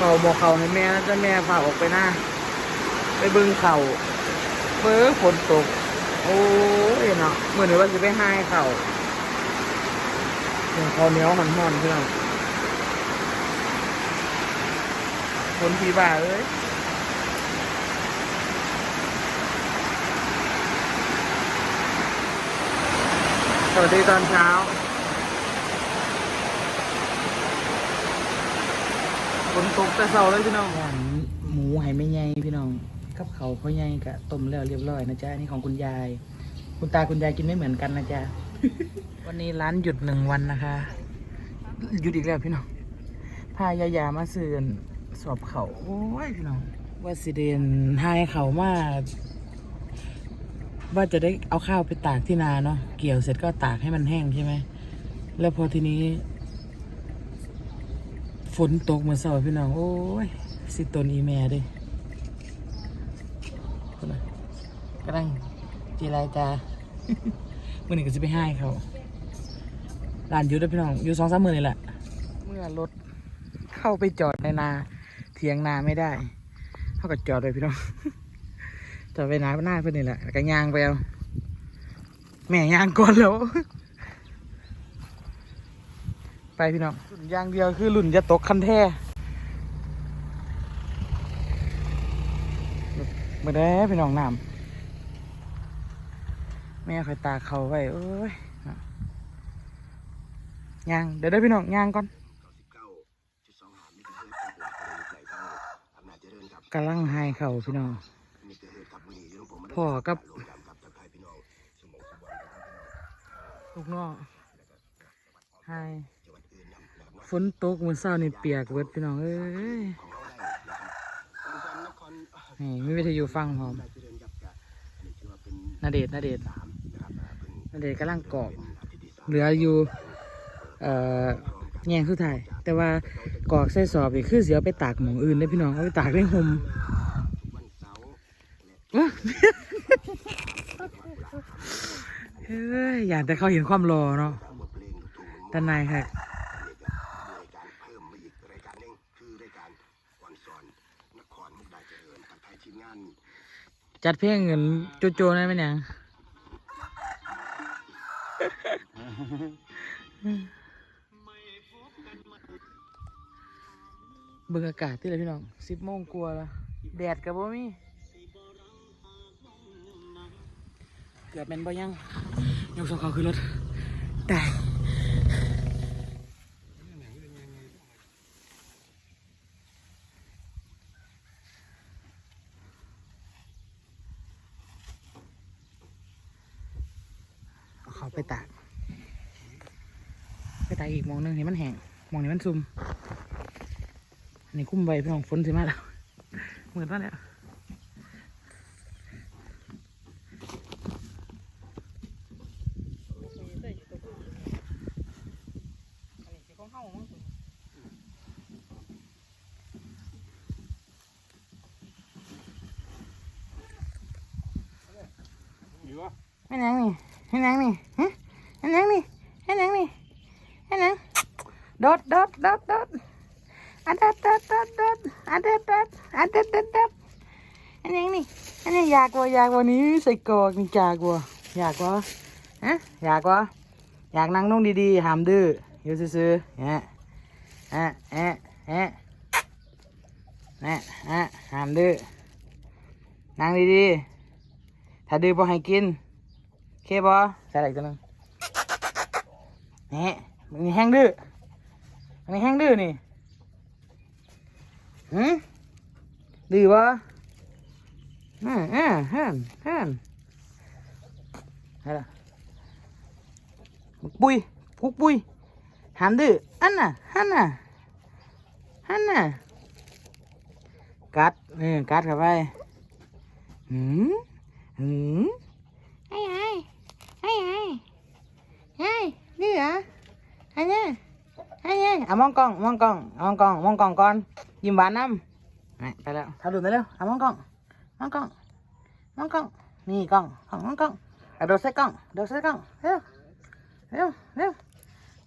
เขาบอกเข่าให้แม่นะจะแม่พาออกไปหน้าไปเบึงเข่าเบิ้งฝนตก โอ้ยเนาะเหมือนว่าจะไปให้เข่าเดี๋ยวเขาวเนี้ยวมันห่อนเพื่อนคนพีบ่าเอ้ยสวัสดีตอนเช้า นตกแต่เช้าเลยพี่น้องหมูไหไม่ใหญ่พี่น้องกับเขาวเขาใหญ่กะต้มแล้วเรียบร้อยนะจ๊ะอันนี่ของคุณยาย คุณตาคุณยายกินไม่เหมือนกันนะจ๊ะวันนี้ร้านหยุดหนึ่งวันนะคะ หยุดอีกแล้วพี่น้องพายายามาซื้อสอบเขาโอ้ยพี่น้องว่าสิเดนให้เขามาว่าจะได้เอาข้าวไปตากที่นาเนาะเกี่ยวเสร็จก็ตากให้มันแห้งใช่ไหมแล้วพอทีนี้ ฝนตกเมื่อเช้าพี่น้อง โอ้ย สิตนอีแม่ดิคนกำลังจีไรจาเมื่อนี้ก็จะไปให้เขาร้านยุดด้วยพี่น้องอยู่สองสามหมื่นนี่แหละ เมื่อรถเข้าไปจอดในนา เถียงนาไม่ได้เขาก็จอดเลยพี่น้องจอดไปนาหน้าเพื่อนนี่แหละแล้วก็ย่างไปเอาแม่ย่างก่อนแล้ว ไปพี่น้องรุ่นอย่างเดียวคือรุ่นจะตกคันแท้มาได้พี่น้องน้ำแม่คอยตาเขาไว้เอ้ยย่างเดี๋ยวได้พี่น้องย่างก่อนกำลังให้เขาพี่น้องพ่อกับลูกน้องให้ ฝนตกมือเศร้านี่เปียกเวิดพี่น้องเอ้ยนี่มีวิทยุฟังพร้อมนาเดชน์นาเดชน์นาเดชกำลังกรอกเหลืออยู่เอ่อแง่งสุดท้ายแต่ว่ากอกใส่สอบนี่คือเสียไปตากหมองอื่นเลยพี่น้องเอาไปตากในห่มอ๊ะเฮ้ยอยากแต่เขาเห็นความรอเนาะด้านในค่ะ จัดเพลงเงินโจโจได้ไหมเนี่ยเบิ่งอากาศที่ไรพี่น้องสิบโมงกลัวแล้วแดดกับบ่มีเกือบเป็นบ่ยังยกสองเขาคือรถแต่ เอาเขาไปตากไปตากอีกหมองหนึงเห็นมันแห้งหมองนี้มันซุ่มอันนี้คุ้มไว้พี่น้องฝนสิมาแล้วเหมือนว่าเนี่ยให้นังนี่ ให้นังนี่ฮะให้นังนี่ให้นังนี่ให้นังโดดโดดโดดโดดอัดดัดดัดดัดดัดอัดดัดดัดอัดดัดดัดดัดอันนี้นี่อันนี้อยากว่าอยากว่านี้ใส่กอกนี่จากว่าอยากว่าฮะอยากว่าอยากนั่งนุ่งดีๆหามดื้ออยู่ซื่อๆฮะฮะฮะฮะฮะฮะหามดื้อนั่งดีๆถ้าดื้อบ่ให้กิน เคบ่ใส่อะไรอีกตัวหนึงนี่มันนี่แห้งดื้อมันนี่แห้งดื้อนี่หืมดีวะอืมอืมฮึมฮึมอะไรปุยพุกปุยหามดื้ออันน่ะฮันน่ะฮันน่ะกัดนี่กัดเข้าไปหืมหืมไอ้ไอ้ไอ้ไอ้ไอ้ดื้อเหรอไอ้เนี่ยไอ้ เอะมองกล้องมองกล้องมองกล้องมองกล้องก่อนยิ้มหวานน้ำไปแล้วถ่ายรูปได้เร็วเอามองกล้องมองกล้องมองกล้องนี่กล้องกล้องมองกล้องเอาโดดใส่กล้องโดดใส่กล้องเร็วเร็วเร็ว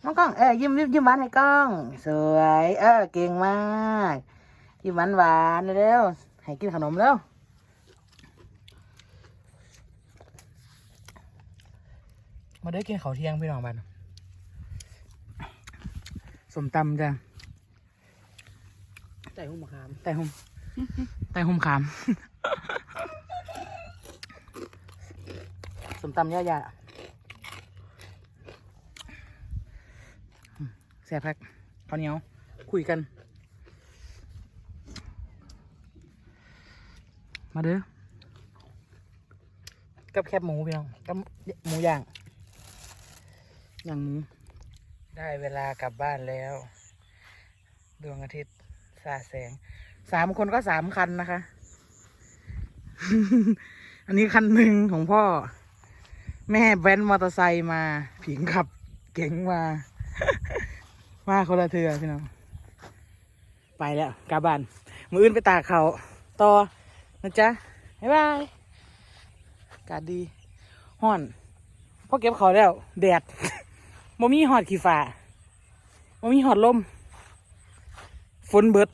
มองกล้องเออยิ้มยิ้มยิ้มหวานให้กล้อง สวยเออเก่งมากกินหวานหวานเร็วให้กินขนมแล้วมาเด้กินข้าวเที่ยงพี่น้องบ้าน สมตำจ้ะใส่หุ้มมะขามไต่หุ่มไต่หุ่มขาม สมตำย่าๆอืมแซ่บพักข้าวเหนียว คุยกัน มาเด้อกับแคบหมูพี่น้องกับหมูย่างย่างหมู ได้เวลากลับบ้านแล้ว ดวงอาทิตย์สาแสง สามคนก็สามคันนะคะ อันนี้คันหนึ่งของพ่อ แม่แว้นมอเตอร์ไซค์มา ผิงขับเก๋งมา มาคนละเทือพี่น้อง ไปแล้วกลับบ้าน มืออื่นไปตากเขาต่อนะจ๊ะ บ๊ายบายกาศดีห้อนพ่อเก็บเขาแล้ว แดด บ่มีหอดขี้ฟ้าบ่มีหอดลม ฝนเบิด